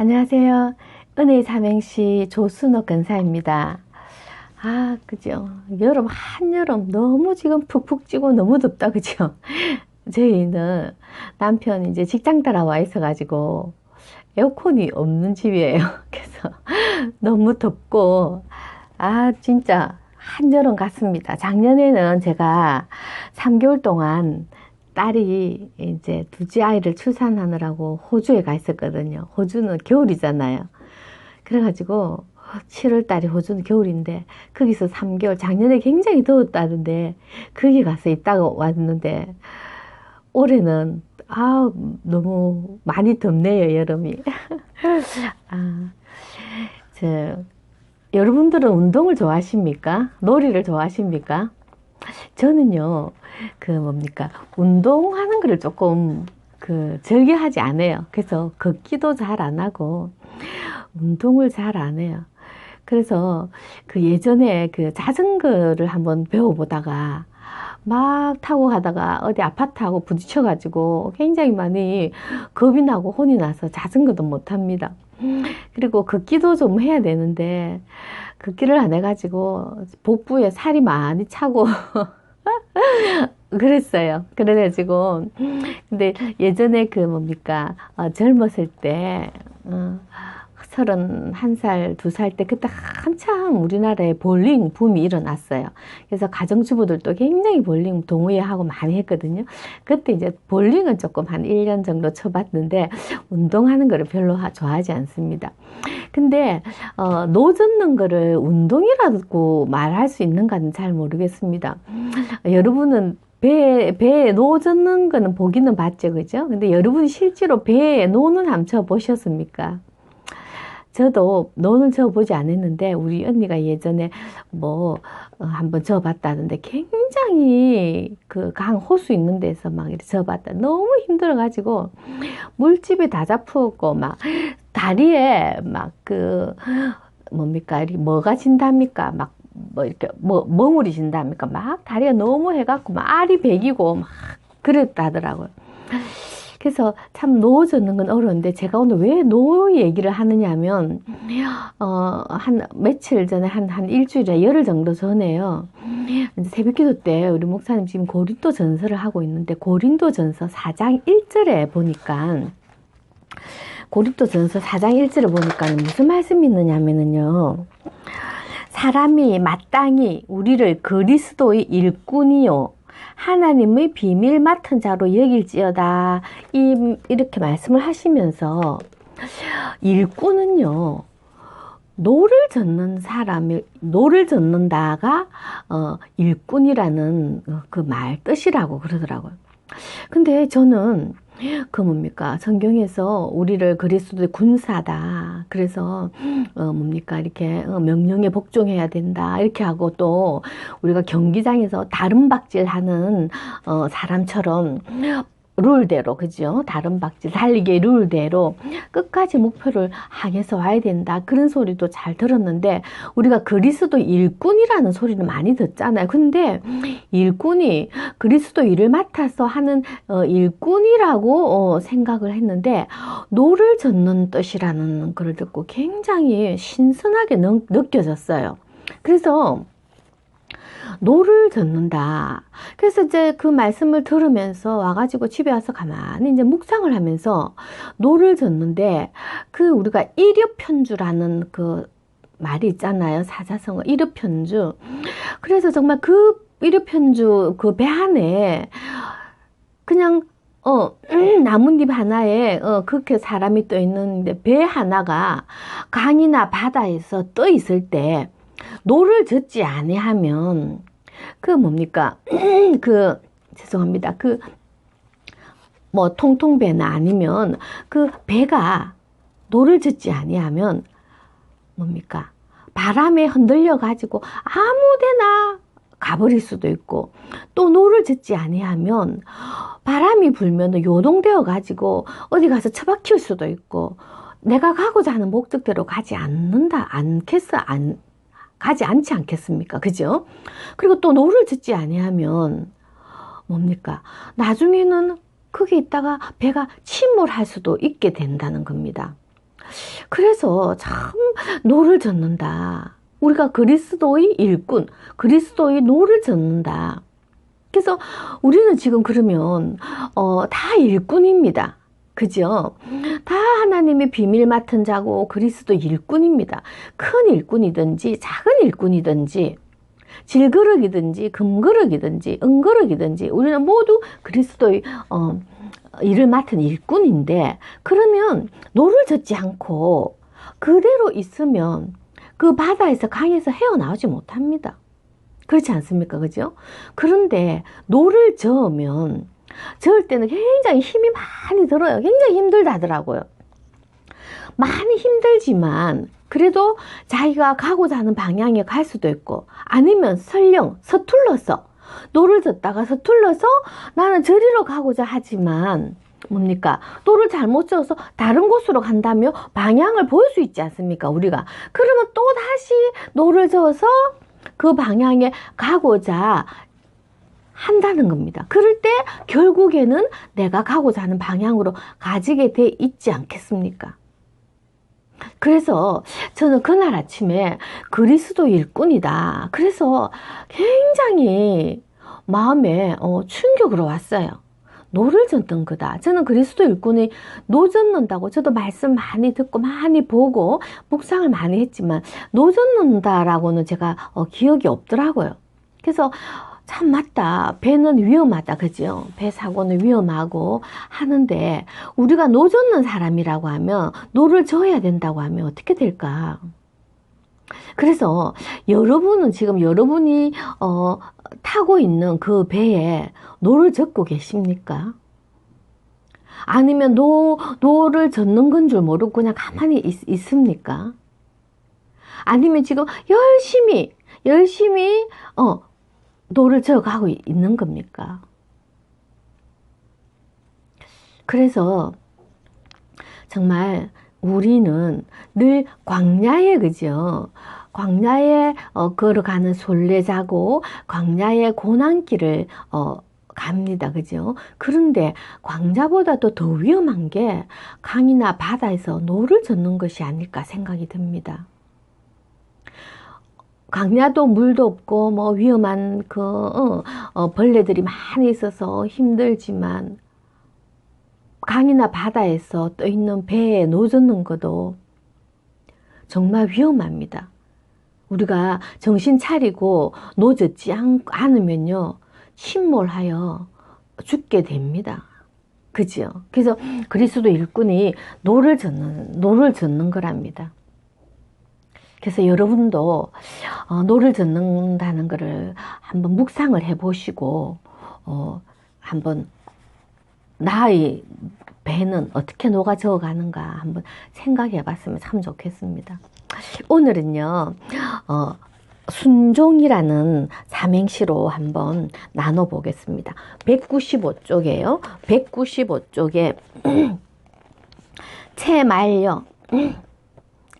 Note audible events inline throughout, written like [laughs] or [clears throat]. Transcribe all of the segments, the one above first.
안녕하세요. 은혜의 삼행시 조순옥 근사입니다. 아, 그죠. 여름, 한여름 너무 지금 푹푹 찌고 너무 덥다, 그죠. [laughs] 저희는 남편 이제 직장 따라 와 있어가지고 에어컨이 없는 집이에요. [laughs] 그래서 너무 덥고, 아, 진짜 한여름 같습니다. 작년에는 제가 3개월 동안 딸이 이제 두째 아이를 출산하느라고 호주에 가 있었거든요. 호주는 겨울이잖아요. 그래가지고 7월 달이 호주는 겨울인데 거기서 3개월 작년에 굉장히 더웠다던데 거기 가서 있다가 왔는데 올해는 아 너무 많이 덥네요 여름이. [laughs] 아, 저 여러분들은 운동을 좋아하십니까? 놀이를 좋아하십니까? 저는요, 그 뭡니까, 운동하는 거를 조금 그 즐겨하지 않아요. 그래서 걷기도 잘 안 하고, 운동을 잘 안 해요. 그래서 그 예전에 그 자전거를 한번 배워보다가 막 타고 가다가 어디 아파트하고 부딪혀가지고 굉장히 많이 겁이 나고 혼이 나서 자전거도 못 합니다. 그리고 걷기도 좀 해야 되는데 걷기를 안 해가지고 복부에 살이 많이 차고 [laughs] 그랬어요. 그래가지고 근데 예전에 그 뭡니까 어, 젊었을 때 어, 서른 한 살, 두 살 때 그때 한참 우리나라에 볼링 붐이 일어났어요. 그래서 가정주부들도 굉장히 볼링 동호회하고 많이 했거든요. 그때 이제 볼링은 조금 한 1년 정도 쳐봤는데 운동하는 거를 별로 좋아하지 않습니다. 근데 어, 노 젓는 거를 운동이라고 말할 수 있는가는 잘 모르겠습니다. 여러분은 배, 배에 노 젓는 거는 보기는 봤죠, 그죠? 근데 여러분이 실제로 배에 노는 한번 쳐보셨습니까? 저도 노는 저어보지 않았는데 우리 언니가 예전에 뭐 어, 한번 저어봤다는데 굉장히 그 강 호수 있는 데서 막 이렇게 저어봤다. 너무 힘들어가지고 물집이 다 잡혔고 막 다리에 막 그 뭡니까? 이렇게 뭐가 진답니까? 막 뭐 이렇게 뭐 멍울이 진답니까? 막 다리가 너무 해갖고 막 알이 베기고 막 그랬다더라고요. 그래서 참노 젓는 건 어려운데 제가 오늘 왜노 얘기를 하느냐 하면 어, 한 며칠 전에 한, 한 일주일에 열흘 정도 전에요. 이제 새벽 기도 때 우리 목사님 지금 고린도 전서를 하고 있는데 고린도 전서 4장 1절에 보니까 고린도 전서 4장 1절을 보니까 무슨 말씀이 있느냐 하면은요. 사람이 마땅히 우리를 그리스도의 일꾼이요. 하나님의 비밀 맡은 자로 여길지어다. 이, 이렇게 말씀을 하시면서 일꾼은요. 노를 젓는 사람이 노를 젓는다가 어, 일꾼이라는 그 말 뜻이라고 그러더라고요. 근데 저는 그 뭡니까? 성경에서 우리를 그리스도의 군사다. 그래서 어 뭡니까? 이렇게 어, 명령에 복종해야 된다. 이렇게 하고 또 우리가 경기장에서 다른 박질하는 어 사람처럼 룰대로 그죠? 다른 박질 달리기 룰대로 끝까지 목표를 향해서 와야 된다. 그런 소리도 잘 들었는데 우리가 그리스도 일꾼이라는 소리는 많이 듣잖아요. 근데 일꾼이 그리스도 일을 맡아서 하는 어, 일꾼이라고 어, 생각을 했는데 노를 젓는 뜻이라는 글을 듣고 굉장히 신선하게 느, 느껴졌어요. 그래서 노를 젓는다. 그래서 이제 그 말씀을 들으면서 와가지고 집에 와서 가만히 이제 묵상을 하면서 노를 젓는데 그 우리가 일엽편주라는 그 말이 있잖아요. 사자성어 일엽편주. 그래서 정말 그 일엽편주 그 배 안에 그냥 어, 음, 나뭇잎 하나에, 어, 그렇게 사람이 떠 있는데, 배 하나가 강이나 바다에서 떠 있을 때, 노를 젓지 아니하면 그 뭡니까? [clears throat] 그 죄송합니다. 그 뭐 통통배나 아니면 그 배가 노를 젓지 아니하면 뭡니까? 바람에 흔들려 가지고 아무데나 가버릴 수도 있고 또 노를 젓지 아니하면 바람이 불면 요동되어 가지고 어디 가서 처박힐 수도 있고 내가 가고자 하는 목적대로 가지 않는다 않겠어 안 가지 않지 않겠습니까? 그죠? 그리고 또 노를 듣지 아니하면 뭡니까? 나중에는 거기 있다가 배가 침몰할 수도 있게 된다는 겁니다. 그래서 참 노를 젓는다. 우리가 그리스도의 일꾼, 그리스도의 노를 젓는다. 그래서 우리는 지금 그러면 어, 다 일꾼입니다. 그죠? 다 하나님의 비밀 맡은 자고 그리스도 일꾼입니다. 큰 일꾼이든지 작은 일꾼이든지 질그릇이든지 금그릇이든지 은그릇이든지 우리는 모두 그리스도의 어, 일을 맡은 일꾼인데 그러면 노를 젓지 않고 그대로 있으면 그 바다에서 강에서 헤어나오지 못합니다. 그렇지 않습니까? 그죠? 그런데 노를 저으면 저을 때는 굉장히 힘이 많이 들어요. 굉장히 힘들다더라고요. 많이 힘들지만 그래도 자기가 가고자 하는 방향에 갈 수도 있고 아니면 설령 서툴러서 노를 젓다가 서툴러서 나는 저리로 가고자 하지만 뭡니까? 노를 잘못 져서 다른 곳으로 간다며 방향을 보일 수 있지 않습니까? 우리가. 그러면 또 다시 노를 저어서 그 방향에 가고자 한다는 겁니다. 그럴 때 결국에는 내가 가고자 하는 방향으로 가지게 돼 있지 않겠습니까? 그래서 저는 그날 아침에 그리스도 일꾼이다. 그래서 굉장히 마음에 어, 충격으로 왔어요. 노를 젓는 거다. 저는 그리스도 일꾼이 노 젓는다고 저도 말씀 많이 듣고 많이 보고 묵상을 많이 했지만 노 젓는다라고는 제가 어, 기억이 없더라고요. 그래서 참 맞다. 배는 위험하다. 그죠? 배 사고는 위험하고 하는데 우리가 노 젓는 사람이라고 하면 노를 져야 된다고 하면 어떻게 될까? 그래서 여러분은 지금 여러분이 어, 타고 있는 그 배에 노를 젓고 계십니까? 아니면 노, 노를 젓는 건 줄 모르고 그냥 가만히 있, 있습니까? 아니면 지금 열심히, 열심히, 어, 노를 져가고 있는 겁니까? 그래서 정말 우리는 늘 광야에 그죠? 광야에 어, 걸어가는 솔레자고 광야의 고난길을 어, 갑니다. 그죠? 그런데 광자보다도 더 위험한 게 강이나 바다에서 노를 젓는 것이 아닐까 생각이 듭니다. 강야도 물도 없고 뭐 위험한 그 어, 어, 벌레들이 많이 있어서 힘들지만 강이나 바다에서 떠 있는 배에 노젓는 것도 정말 위험합니다. 우리가 정신 차리고 노젓지 않으면요 침몰하여 죽게 됩니다. 그죠? 그래서 그리스도 일꾼이 노를 젓는 노를 젓는 거랍니다. 그래서 여러분도 어, 노를 젓는다는 것을 한번 묵상을 해보시고 어, 한번 나의 배는 어떻게 녹아져 가는가 한번 생각해 봤으면 참 좋겠습니다. 오늘은요, 어, 순종이라는 삼행시로 한번 나눠보겠습니다. 195쪽에요. 195쪽에 채 말려,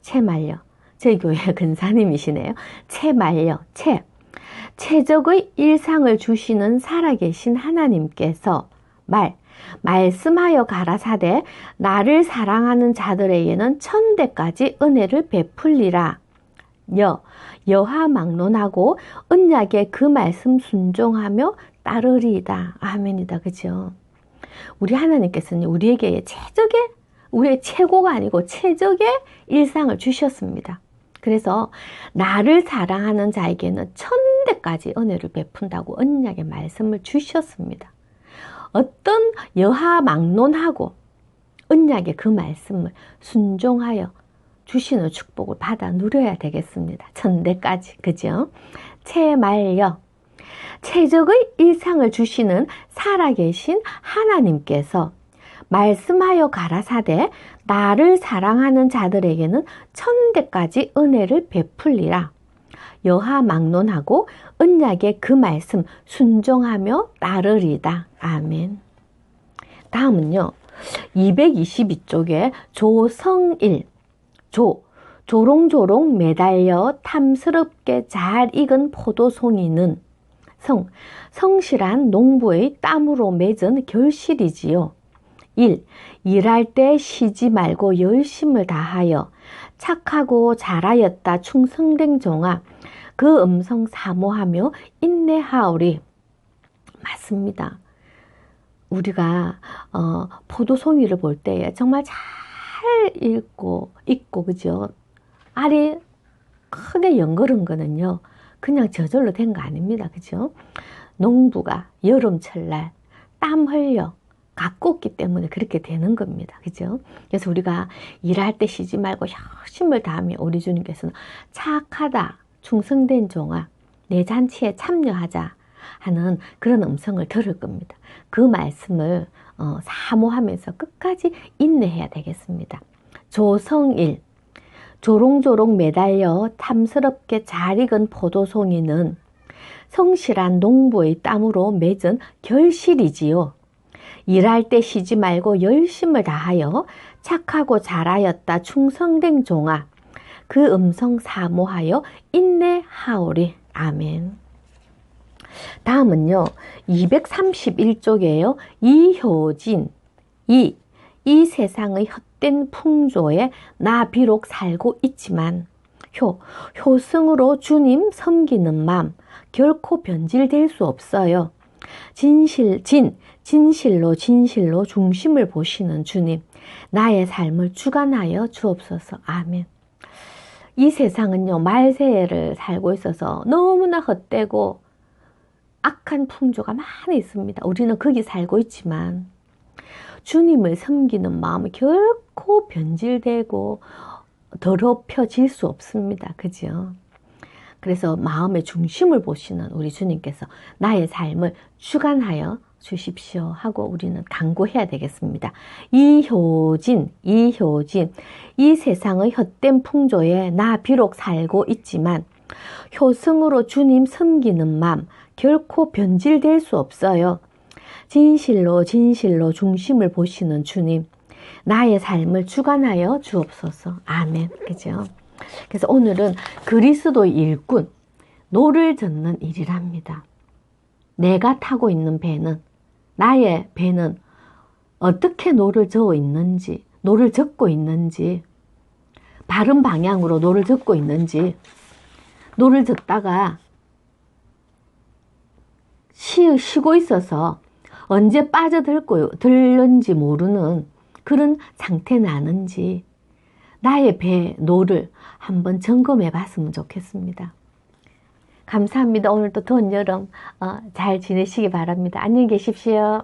채 말려. 제 교회 [laughs] 근사님이시네요. 채 말려, 채. 최적의 일상을 주시는 살아계신 하나님께서 말, 말씀하여 가라사대 나를 사랑하는 자들에게는 천대까지 은혜를 베풀리라. 여, 여하 막론하고 언약의 그 말씀 순종하며 따르리이다. 아멘이다. 그죠? 우리 하나님께서는 우리에게 최적의, 우리의 최고가 아니고 최적의 일상을 주셨습니다. 그래서 나를 사랑하는 자에게는 천대까지 은혜를 베푼다고 언약의 말씀을 주셨습니다. 어떤 여하 막론하고 언약의 그 말씀을 순종하여 주시는 축복을 받아 누려야 되겠습니다. 천대까지 그죠? 채말려 최적의 일상을 주시는 살아계신 하나님께서 말씀하여 가라사대 나를 사랑하는 자들에게는 천대까지 은혜를 베풀리라. 여하 막론하고 언약의 그 말씀 순종하며 따르리다. 아멘. 다음은요. 222쪽에 조성일 조 조롱조롱 매달려 탐스럽게 잘 익은 포도송이는 성 성실한 농부의 땀으로 맺은 결실이지요. 1. 일할 때 쉬지 말고 열심을 다하여 착하고 잘하였다 충성된 종아 그 음성 사모하며 인내하오리. 맞습니다. 우리가 어, 포도송이를 볼 때에 정말 잘 읽고 읽고 그죠? 알이 크게 연거른 거는요. 그냥 저절로 된 거 아닙니다. 그죠? 농부가 여름철날 땀 흘려 가꿨기 때문에 그렇게 되는 겁니다. 그죠? 그래서 우리가 일할 때 쉬지 말고 열심을 다하며 우리 주님께서는 착하다, 충성된 종아, 내 잔치에 참여하자 하는 그런 음성을 들을 겁니다. 그 말씀을 어, 사모하면서 끝까지 인내해야 되겠습니다. 조성일 조롱조롱 매달려 탐스럽게 잘 익은 포도송이는 성실한 농부의 땀으로 맺은 결실이지요. 일할 때 쉬지 말고 열심을 다하여 착하고 잘하였다 충성된 종아 그 음성 사모하여 인내하오리. 아멘. 다음은요. 231쪽이에요. 이효진. 이, 이 세상의 헛된 풍조에 나 비록 살고 있지만 효, 효승으로 주님 섬기는 마음 결코 변질될 수 없어요. 진실, 진, 진실로 진실로 중심을 보시는 주님, 나의 삶을 주관하여 주옵소서. 아멘. 이 세상은요, 말세를 살고 있어서 너무나 헛되고 악한 풍조가 많이 있습니다. 우리는 거기 살고 있지만, 주님을 섬기는 마음이 결코 변질되고 더럽혀질 수 없습니다. 그죠? 그래서 마음의 중심을 보시는 우리 주님께서 나의 삶을 주관하여 주십시오 하고 우리는 강구해야 되겠습니다. 이효진, 이효진, 이 세상의 헛된 풍조에 나 비록 살고 있지만 효성으로 주님 섬기는 마음 결코 변질될 수 없어요. 진실로 진실로 중심을 보시는 주님, 나의 삶을 주관하여 주옵소서. 아멘. 그죠? 그래서 오늘은 그리스도의 일꾼, 노를 젓는 일이랍니다. 내가 타고 있는 배는, 나의 배는 어떻게 노를 저어 있는지, 노를 젓고 있는지, 바른 방향으로 노를 젓고 있는지, 노를 젓다가 쉬, 쉬고 있어서 언제 빠져들는지 모르는 그런 상태 나는지 나의 배, 노를 한번 점검해 봤으면 좋겠습니다. 감사합니다. 오늘도 더운 여름 어, 잘 지내시기 바랍니다. 안녕히 계십시오.